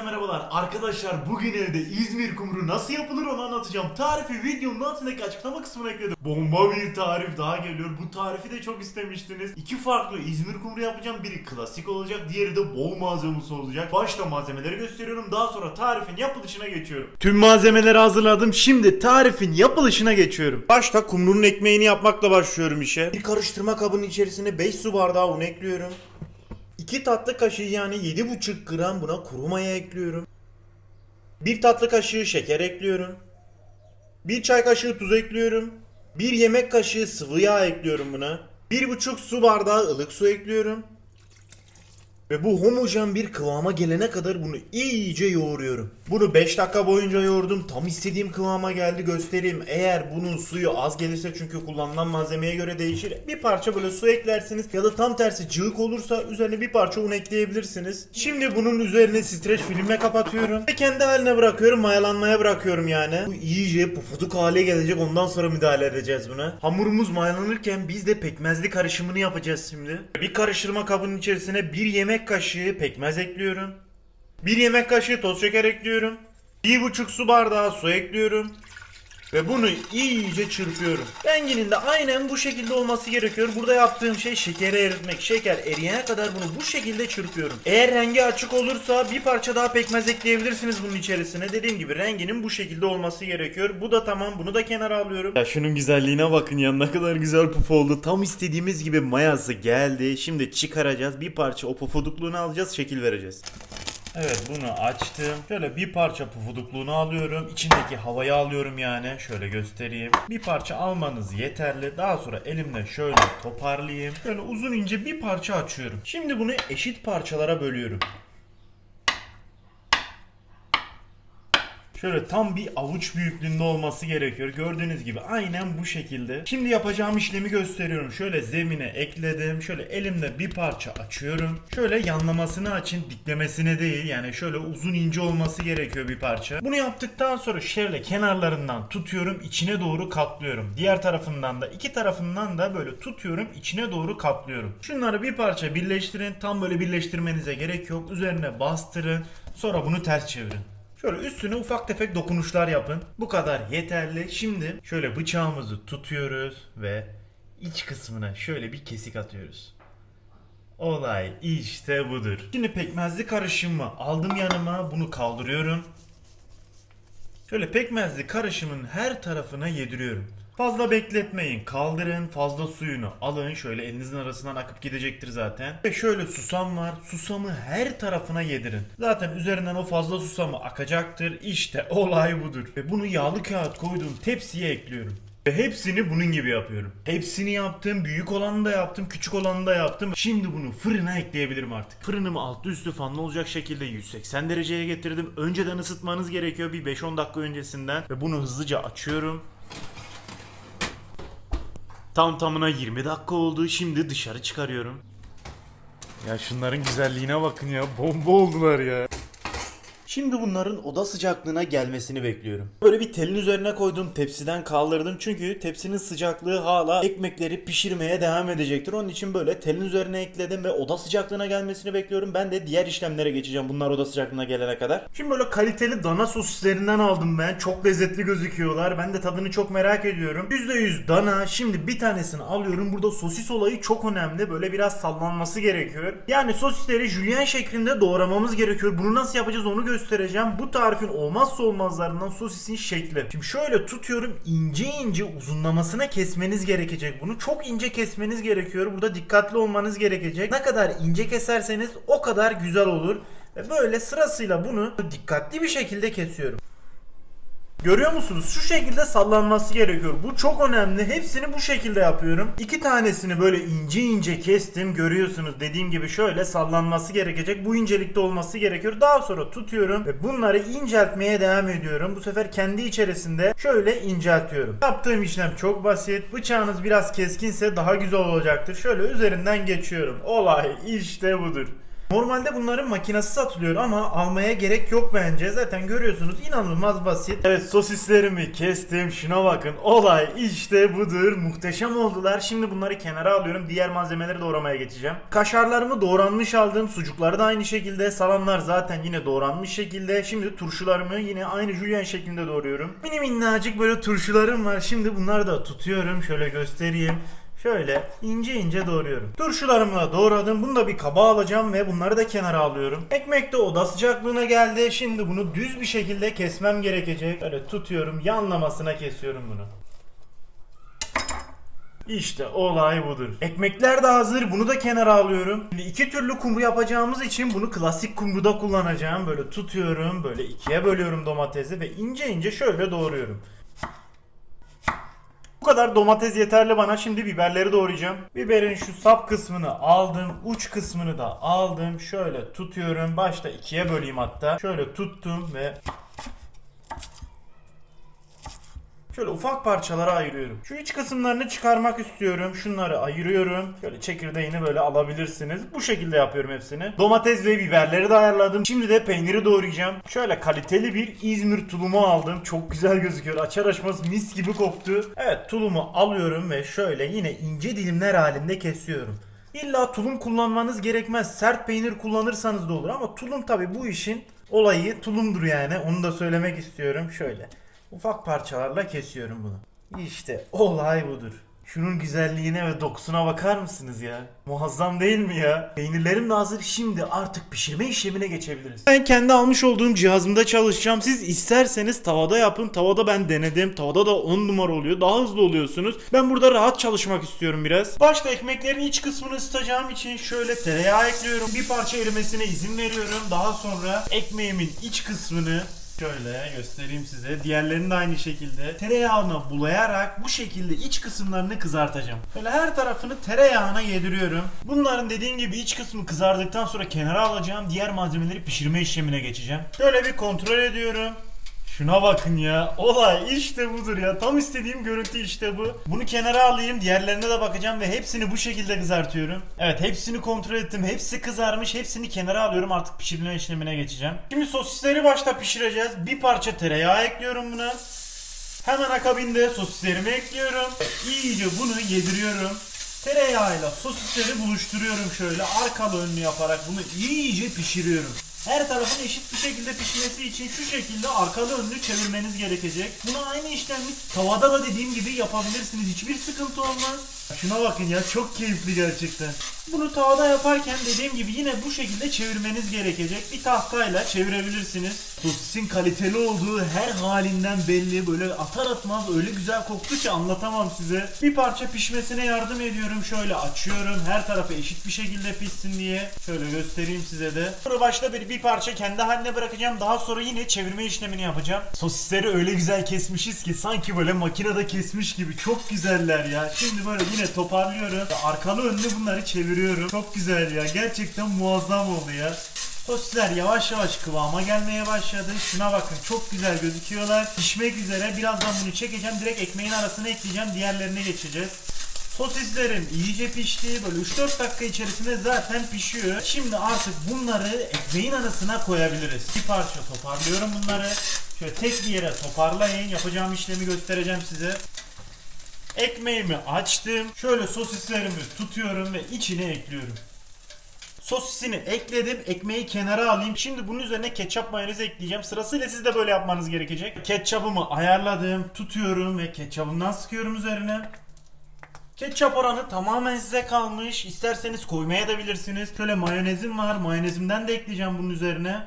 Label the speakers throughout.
Speaker 1: Herkese merhabalar. Arkadaşlar bugün evde İzmir kumru nasıl yapılır onu anlatacağım. Tarifi videonun altındaki açıklama kısmına ekledim. Bomba bir tarif daha geliyor. Bu tarifi de çok istemiştiniz. İki farklı İzmir kumru yapacağım. Biri klasik olacak, diğeri de bol malzemesi olacak. Başta malzemeleri gösteriyorum. Daha sonra tarifin yapılışına geçiyorum. Tüm malzemeleri hazırladım. Şimdi tarifin yapılışına geçiyorum. Başta kumrunun ekmeğini yapmakla başlıyorum işe. Bir karıştırma kabının içerisine 5 su bardağı un ekliyorum. 2 tatlı kaşığı yani 7,5 gram buna kuru maya ekliyorum. 1 tatlı kaşığı şeker ekliyorum. 1 çay kaşığı tuz ekliyorum. 1 yemek kaşığı sıvı yağ ekliyorum buna. 1,5 su bardağı ılık su ekliyorum. Ve bu homojen bir kıvama gelene kadar bunu iyice yoğuruyorum. Bunu 5 dakika boyunca yoğurdum. Tam istediğim kıvama geldi göstereyim. Eğer bunun suyu az gelirse çünkü kullanılan malzemeye göre değişir. Bir parça böyle su eklersiniz ya da tam tersi cıvık olursa üzerine bir parça un ekleyebilirsiniz. Şimdi bunun üzerine streç filmle kapatıyorum. Ve kendi haline bırakıyorum. Mayalanmaya bırakıyorum yani. Bu iyice pufuduk hale gelecek. Ondan sonra müdahale edeceğiz buna. Hamurumuz mayalanırken biz de pekmezli karışımını yapacağız şimdi. Bir karıştırma kabının içerisine bir yemek kaşığı pekmez ekliyorum. Bir yemek kaşığı toz şeker ekliyorum. Bir buçuk su bardağı su ekliyorum. Ve bunu iyice çırpıyorum. Renginin de aynen bu şekilde olması gerekiyor. Burada yaptığım şey şekeri eritmek. Şeker eriyene kadar bunu bu şekilde çırpıyorum. Eğer rengi açık olursa bir parça daha pekmez ekleyebilirsiniz bunun içerisine. Dediğim gibi renginin bu şekilde olması gerekiyor. Bu da tamam. Bunu da kenara alıyorum. Ya şunun güzelliğine bakın ya. Ne kadar güzel puf oldu. Tam istediğimiz gibi mayası geldi. Şimdi çıkaracağız. Bir parça o pufudukluğunu alacağız. Şekil vereceğiz. Evet bunu açtım. Şöyle bir parça pufudukluğunu alıyorum. İçindeki havayı alıyorum yani. Şöyle göstereyim. Bir parça almanız yeterli. Daha sonra elimle şöyle toparlayayım. Şöyle uzun ince bir parça açıyorum. Şimdi bunu eşit parçalara bölüyorum. Şöyle tam bir avuç büyüklüğünde olması gerekiyor. Gördüğünüz gibi aynen bu şekilde. Şimdi yapacağım işlemi gösteriyorum. Şöyle zemine ekledim. Şöyle elimle bir parça açıyorum. Şöyle yanlamasını açın, diklemesine değil. Yani şöyle uzun ince olması gerekiyor bir parça. Bunu yaptıktan sonra şöyle kenarlarından tutuyorum, içine doğru katlıyorum. Diğer tarafından da iki tarafından da böyle tutuyorum, içine doğru katlıyorum. Şunları bir parça birleştirin. Tam böyle birleştirmenize gerek yok. Üzerine bastırın. Sonra bunu ters çevirin. Şöyle üstüne ufak tefek dokunuşlar yapın. Bu kadar yeterli. Şimdi şöyle bıçağımızı tutuyoruz ve iç kısmına şöyle bir kesik atıyoruz. Olay işte budur. Şimdi pekmezli karışımı aldım yanıma. Bunu kaldırıyorum. Şöyle pekmezli karışımın her tarafına yediriyorum. Fazla bekletmeyin. Kaldırın. Fazla suyunu alın. Şöyle elinizin arasından akıp gidecektir zaten. Ve şöyle susam var. Susamı her tarafına yedirin. Zaten üzerinden o fazla susamı akacaktır. İşte olay budur. Ve bunu yağlı kağıt koyduğum tepsiye ekliyorum. Ve hepsini bunun gibi yapıyorum. Hepsini yaptım. Büyük olanı da yaptım. Küçük olanı da yaptım. Şimdi bunu fırına ekleyebilirim artık. Fırınımı altı üstü fanlı olacak şekilde 180 dereceye getirdim. Önceden ısıtmanız gerekiyor bir 5-10 dakika öncesinden. Ve bunu hızlıca açıyorum. Tam tamına 20 dakika oldu. Şimdi dışarı çıkarıyorum. Ya şunların güzelliğine bakın ya. Bomba oldular ya. Şimdi bunların oda sıcaklığına gelmesini bekliyorum. Böyle bir telin üzerine koydum, tepsiden kaldırdım çünkü tepsinin sıcaklığı hala ekmekleri pişirmeye devam edecektir. Onun için böyle telin üzerine ekledim ve oda sıcaklığına gelmesini bekliyorum. Ben de diğer işlemlere geçeceğim bunlar oda sıcaklığına gelene kadar. Şimdi böyle kaliteli dana sosislerinden aldım ben. Çok lezzetli gözüküyorlar. Ben de tadını çok merak ediyorum. %100 dana. Şimdi bir tanesini alıyorum. Burada sosis olayı çok önemli. Böyle biraz sallanması gerekiyor. Yani sosisleri jülyen şeklinde doğramamız gerekiyor. Bunu nasıl yapacağız onu göstereceğim. Bu tarifin olmazsa olmazlarından sosisin şekli. Şimdi şöyle tutuyorum ince ince uzunlamasına kesmeniz gerekecek bunu. Çok ince kesmeniz gerekiyor. Burada dikkatli olmanız gerekecek. Ne kadar ince keserseniz o kadar güzel olur. Ve böyle sırasıyla bunu dikkatli bir şekilde kesiyorum. Görüyor musunuz? Şu şekilde sallanması gerekiyor. Bu çok önemli. Hepsini bu şekilde yapıyorum. İki tanesini böyle ince ince kestim. Görüyorsunuz dediğim gibi şöyle sallanması gerekecek. Bu incelikte olması gerekiyor. Daha sonra tutuyorum ve bunları inceltmeye devam ediyorum. Bu sefer kendi içerisinde şöyle inceltiyorum. Yaptığım işlem çok basit. Bıçağınız biraz keskinse daha güzel olacaktır. Şöyle üzerinden geçiyorum. Olay işte budur. Normalde bunların makinesi satılıyor ama almaya gerek yok bence. Zaten görüyorsunuz inanılmaz basit. Evet sosislerimi kestim. Şuna bakın. Olay işte budur. Muhteşem oldular. Şimdi bunları kenara alıyorum. Diğer malzemeleri doğramaya geçeceğim. Kaşarlarımı doğranmış aldım. Sucukları da aynı şekilde. Salamlar zaten yine doğranmış şekilde. Şimdi turşularımı yine aynı julienne şeklinde doğruyorum. Mini minnacık böyle turşularım var. Şimdi bunları da tutuyorum. Şöyle göstereyim. Şöyle ince ince doğruyorum. Turşularımı da doğradım. Bunu da bir kaba alacağım ve bunları da kenara alıyorum. Ekmek de oda sıcaklığına geldi. Şimdi bunu düz bir şekilde kesmem gerekecek. Böyle tutuyorum. Yanlamasına kesiyorum bunu. İşte olay budur. Ekmekler de hazır. Bunu da kenara alıyorum. Şimdi iki türlü kumru yapacağımız için bunu klasik kumruda kullanacağım. Böyle tutuyorum. Böyle ikiye bölüyorum domatesi ve ince ince şöyle doğruyorum. Bu kadar domates yeterli bana. Şimdi biberleri doğrayacağım. Biberin şu sap kısmını aldım. Uç kısmını da aldım. Şöyle tutuyorum. Başta ikiye böleyim hatta. Şöyle tuttum ve Şöyle ufak parçalara ayırıyorum. Şu iç kısımlarını çıkarmak istiyorum. Şunları ayırıyorum. Şöyle çekirdeğini böyle alabilirsiniz. Bu şekilde yapıyorum hepsini. Domates ve biberleri de ayarladım. Şimdi de peyniri doğrayacağım. Şöyle kaliteli bir İzmir tulumu aldım. Çok güzel gözüküyor. Açar açmaz mis gibi koktu. Evet tulumu alıyorum ve şöyle yine ince dilimler halinde kesiyorum. İlla tulum kullanmanız gerekmez. Sert peynir kullanırsanız da olur ama tulum tabi bu işin olayı tulumdur yani. Onu da söylemek istiyorum. Şöyle ufak parçalarla kesiyorum bunu. İşte olay budur. Şunun güzelliğine ve dokusuna bakar mısınız ya? Muazzam değil mi ya? Peynirlerim de hazır. Şimdi artık pişirme işlemine geçebiliriz. Ben kendi almış olduğum cihazımda çalışacağım. Siz isterseniz tavada yapın. Tavada ben denedim. Tavada da 10 numara oluyor. Daha hızlı oluyorsunuz. Ben burada rahat çalışmak istiyorum biraz. Başta ekmeklerin iç kısmını ısıtacağım için şöyle tereyağı ekliyorum. Bir parça erimesine izin veriyorum. Daha sonra ekmeğimin iç kısmını Şöyle göstereyim size. Diğerlerini de aynı şekilde tereyağına bulayarak bu şekilde iç kısımlarını kızartacağım. Böyle her tarafını tereyağına yediriyorum. Bunların dediğim gibi iç kısmı kızardıktan sonra kenara alacağım. Diğer malzemeleri pişirme işlemine geçeceğim. Şöyle bir kontrol ediyorum. Şuna bakın ya. Olay işte budur ya. Tam istediğim görüntü işte bu. Bunu kenara alayım. Diğerlerine de bakacağım ve hepsini bu şekilde kızartıyorum. Evet hepsini kontrol ettim. Hepsi kızarmış. Hepsini kenara alıyorum. Artık pişirme işlemine geçeceğim. Şimdi sosisleri başta pişireceğiz. Bir parça tereyağı ekliyorum buna. Hemen akabinde sosislerimi ekliyorum. İyice bunu yediriyorum. Tereyağıyla sosisleri buluşturuyorum şöyle arkalı önlü yaparak bunu iyice pişiriyorum. Her tarafın eşit bir şekilde pişmesi için şu şekilde arkalı önlü çevirmeniz gerekecek. Bunu aynı işlemi tavada da dediğim gibi yapabilirsiniz. Hiçbir sıkıntı olmaz. Şuna bakın ya çok keyifli gerçekten. Bunu tavada yaparken dediğim gibi yine bu şekilde çevirmeniz gerekecek. Bir tahtayla çevirebilirsiniz. Sosisin kaliteli olduğu her halinden belli. Böyle atar atmaz öyle güzel koktu ki anlatamam size. Bir parça pişmesine yardım ediyorum. Şöyle açıyorum. Her tarafı eşit bir şekilde pişsin diye. Şöyle göstereyim size de. Sonra başta bir, bir parça kendi haline bırakacağım. Daha sonra yine çevirme işlemini yapacağım. Sosisleri öyle güzel kesmişiz ki sanki böyle makinede kesmiş gibi. Çok güzeller ya. Şimdi böyle yine toparlıyorum. Arkalı önlü bunları çeviriyorum. Çok güzel ya. Gerçekten muazzam oldu ya. Sosisler yavaş yavaş kıvama gelmeye başladı. Şuna bakın çok güzel gözüküyorlar. Pişmek üzere. Birazdan bunu çekeceğim. Direkt ekmeğin arasına ekleyeceğim. Diğerlerine geçeceğiz. Sosislerim iyice pişti. Böyle 3-4 dakika içerisinde zaten pişiyor. Şimdi artık bunları ekmeğin arasına koyabiliriz. Bir parça toparlıyorum bunları. Şöyle tek bir yere toparlayın. Yapacağım işlemi göstereceğim size. Ekmeğimi açtım. Şöyle sosislerimi tutuyorum ve içine ekliyorum. Sosisini ekledim. Ekmeği kenara alayım. Şimdi bunun üzerine ketçap mayonez ekleyeceğim. Sırasıyla siz de böyle yapmanız gerekecek. Ketçapımı ayarladım. Tutuyorum ve ketçapımdan sıkıyorum üzerine. Ketçap oranı tamamen size kalmış. İsterseniz koymaya da bilirsiniz. Şöyle mayonezim var. Mayonezimden de ekleyeceğim bunun üzerine.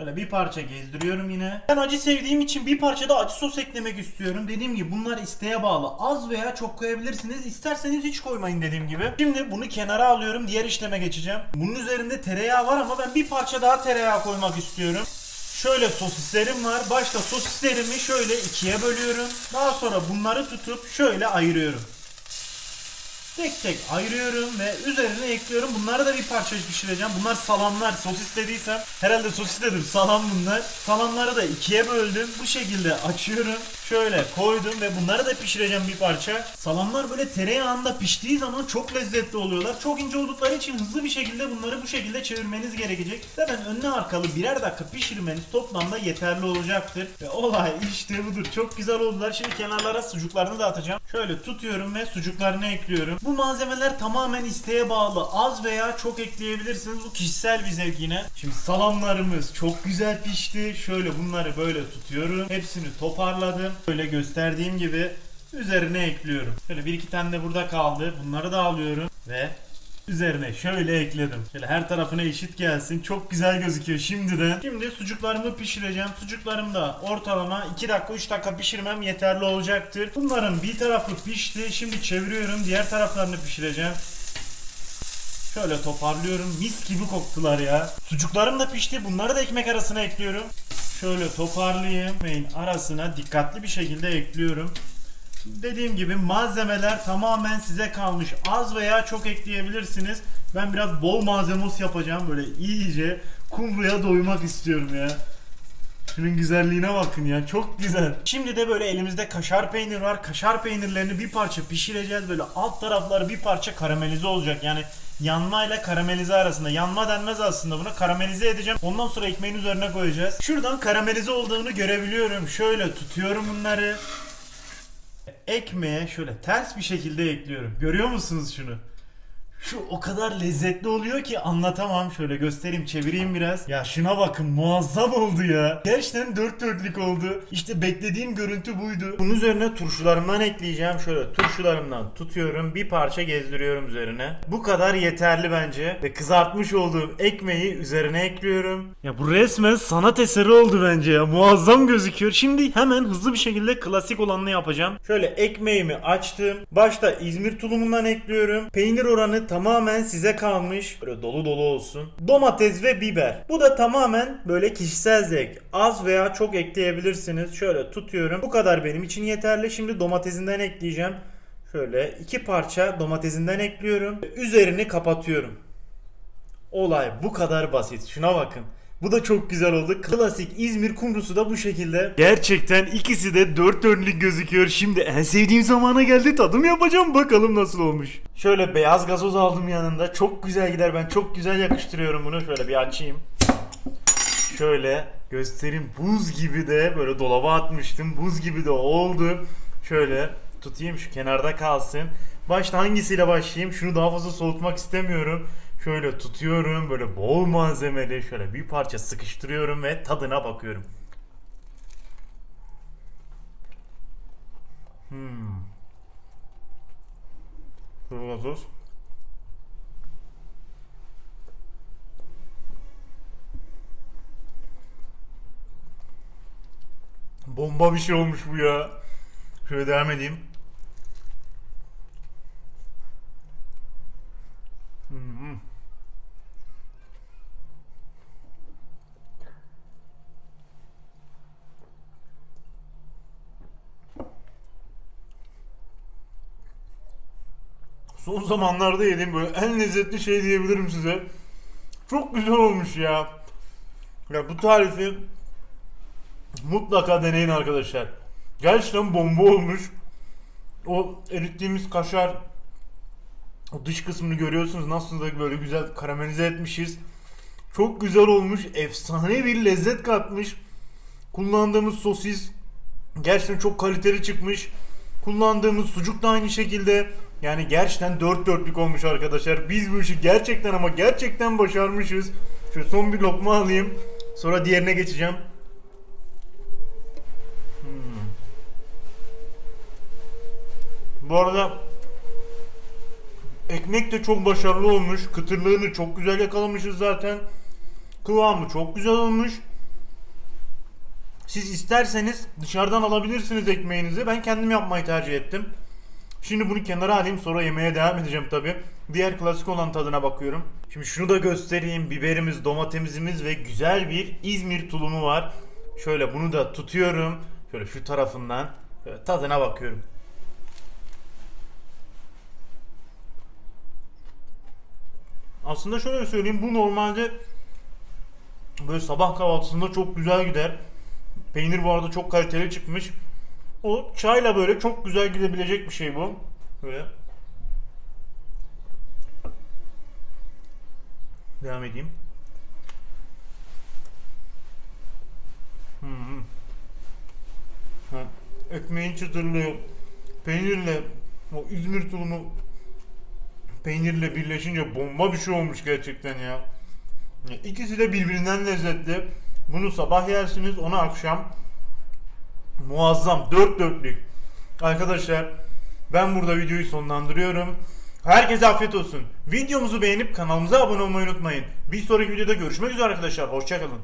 Speaker 1: Şöyle bir parça gezdiriyorum yine. Ben acı sevdiğim için bir parça da acı sos eklemek istiyorum. Dediğim gibi bunlar isteğe bağlı. Az veya çok koyabilirsiniz. İsterseniz hiç koymayın dediğim gibi. Şimdi bunu kenara alıyorum. Diğer işleme geçeceğim. Bunun üzerinde tereyağı var ama ben bir parça daha tereyağı koymak istiyorum. Şöyle sosislerim var. Başta sosislerimi şöyle ikiye bölüyorum. Daha sonra bunları tutup şöyle ayırıyorum. Tek tek ayırıyorum ve üzerine ekliyorum. Bunları da bir parça pişireceğim. Bunlar salamlar. Sosis dediysem herhalde sosis dedim. Salam bunlar. Salamları da ikiye böldüm. Bu şekilde açıyorum. Şöyle koydum ve bunları da pişireceğim bir parça. Salamlar böyle tereyağında piştiği zaman çok lezzetli oluyorlar. Çok ince oldukları için hızlı bir şekilde bunları bu şekilde çevirmeniz gerekecek. Zaten önüne arkalı birer dakika pişirmeniz toplamda yeterli olacaktır. Ve olay işte budur. Çok güzel oldular. Şimdi kenarlara sucuklarını da atacağım. Şöyle tutuyorum ve sucuklarını ekliyorum. Bu malzemeler tamamen isteğe bağlı. Az veya çok ekleyebilirsiniz. Bu kişisel bir zevk yine. Şimdi salamlarımız çok güzel pişti. Şöyle bunları böyle tutuyorum. Hepsini toparladım. Böyle gösterdiğim gibi üzerine ekliyorum. Şöyle bir iki tane de burada kaldı. Bunları da alıyorum ve üzerine şöyle ekledim. Şöyle her tarafına eşit gelsin. Çok güzel gözüküyor şimdiden. Şimdi sucuklarımı pişireceğim. Sucuklarım da ortalama 2 dakika 3 dakika pişirmem yeterli olacaktır. Bunların bir tarafı pişti. Şimdi çeviriyorum. Diğer taraflarını pişireceğim. Şöyle toparlıyorum. Mis gibi koktular ya. Sucuklarım da pişti. Bunları da ekmek arasına ekliyorum. Şöyle toparlayayım. Ekmeğin arasına dikkatli bir şekilde ekliyorum. Dediğim gibi malzemeler tamamen size kalmış. Az veya çok ekleyebilirsiniz. Ben biraz bol malzemos yapacağım. Böyle iyice kumruya doymak istiyorum ya. Şunun güzelliğine bakın ya. Çok güzel. Şimdi de böyle elimizde kaşar peynir var. Kaşar peynirlerini bir parça pişireceğiz. Böyle alt tarafları bir parça karamelize olacak. Yani yanma ile karamelize arasında. Yanma denmez aslında buna. Karamelize edeceğim. Ondan sonra ekmeğin üzerine koyacağız. Şuradan karamelize olduğunu görebiliyorum. Şöyle tutuyorum bunları. Ekmeğe şöyle ters bir şekilde ekliyorum. Görüyor musunuz şunu? Şu o kadar lezzetli oluyor ki anlatamam. Şöyle göstereyim, çevireyim biraz. Ya şuna bakın muazzam oldu ya. Gerçekten dört dörtlük oldu. İşte beklediğim görüntü buydu. Bunun üzerine turşularımdan ekleyeceğim. Şöyle turşularımdan tutuyorum. Bir parça gezdiriyorum üzerine. Bu kadar yeterli bence. Ve kızartmış olduğum ekmeği üzerine ekliyorum. Ya bu resmen sanat eseri oldu bence ya. Muazzam gözüküyor. Şimdi hemen hızlı bir şekilde klasik olanını yapacağım. Şöyle ekmeğimi açtım. Başta İzmir tulumundan ekliyorum. Peynir oranı tamamen size kalmış. Böyle dolu dolu olsun. Domates ve biber. Bu da tamamen böyle kişisel zevk. Az veya çok ekleyebilirsiniz. Şöyle tutuyorum. Bu kadar benim için yeterli. Şimdi domatesinden ekleyeceğim. Şöyle iki parça domatesinden ekliyorum. Üzerini kapatıyorum. Olay bu kadar basit. Şuna bakın. Bu da çok güzel oldu. Klasik İzmir kumrusu da bu şekilde. Gerçekten ikisi de dört dörtlük gözüküyor. Şimdi en sevdiğim zamana geldi. Tadım yapacağım. Bakalım nasıl olmuş. Şöyle beyaz gazoz aldım yanında. Çok güzel gider. Ben çok güzel yakıştırıyorum bunu. Şöyle bir açayım. Şöyle göstereyim. Buz gibi de böyle dolaba atmıştım. Buz gibi de oldu. Şöyle tutayım şu kenarda kalsın. Başta hangisiyle başlayayım? Şunu daha fazla soğutmak istemiyorum. Şöyle tutuyorum böyle bol malzemeli şöyle bir parça sıkıştırıyorum ve tadına bakıyorum. Hmm. Şöyle gazoz. Bomba bir şey olmuş bu ya. Şöyle devam edeyim. Hmm. Son zamanlarda yediğim böyle en lezzetli şey diyebilirim size. Çok güzel olmuş ya. Ya bu tarifi mutlaka deneyin arkadaşlar. Gerçekten bomba olmuş. O erittiğimiz kaşar o dış kısmını görüyorsunuz nasıl da böyle güzel karamelize etmişiz. Çok güzel olmuş. Efsane bir lezzet katmış. Kullandığımız sosis gerçekten çok kaliteli çıkmış. Kullandığımız sucuk da aynı şekilde. Yani gerçekten dört dörtlük olmuş arkadaşlar. Biz bu işi gerçekten ama gerçekten başarmışız. Şöyle son bir lokma alayım. Sonra diğerine geçeceğim. Hmm. Bu arada Ekmek de çok başarılı olmuş. Kıtırlığını çok güzel yakalamışız zaten. Kıvamı çok güzel olmuş. Siz isterseniz dışarıdan alabilirsiniz ekmeğinizi. Ben kendim yapmayı tercih ettim. Şimdi bunu kenara alayım sonra yemeğe devam edeceğim tabi. Diğer klasik olan tadına bakıyorum. Şimdi şunu da göstereyim. Biberimiz, domatesimiz ve güzel bir İzmir tulumu var. Şöyle bunu da tutuyorum. Şöyle şu tarafından. Şöyle tadına bakıyorum. Aslında şöyle söyleyeyim bu normalde böyle sabah kahvaltısında çok güzel gider. Peynir bu arada çok kaliteli çıkmış. O çayla böyle çok güzel gidebilecek bir şey bu. Böyle. Devam edeyim. Hı hı. Ha, ekmeğin çıtırlığı, peynirle, o İzmir tulumu peynirle birleşince bomba bir şey olmuş gerçekten. Ya İkisi de birbirinden lezzetli. Bunu sabah yersiniz, onu akşam. Muazzam, dört dörtlük. Arkadaşlar ben burada videoyu sonlandırıyorum. Herkese afiyet olsun. Videomuzu beğenip kanalımıza abone olmayı unutmayın. Bir sonraki videoda görüşmek üzere arkadaşlar. Hoşçakalın.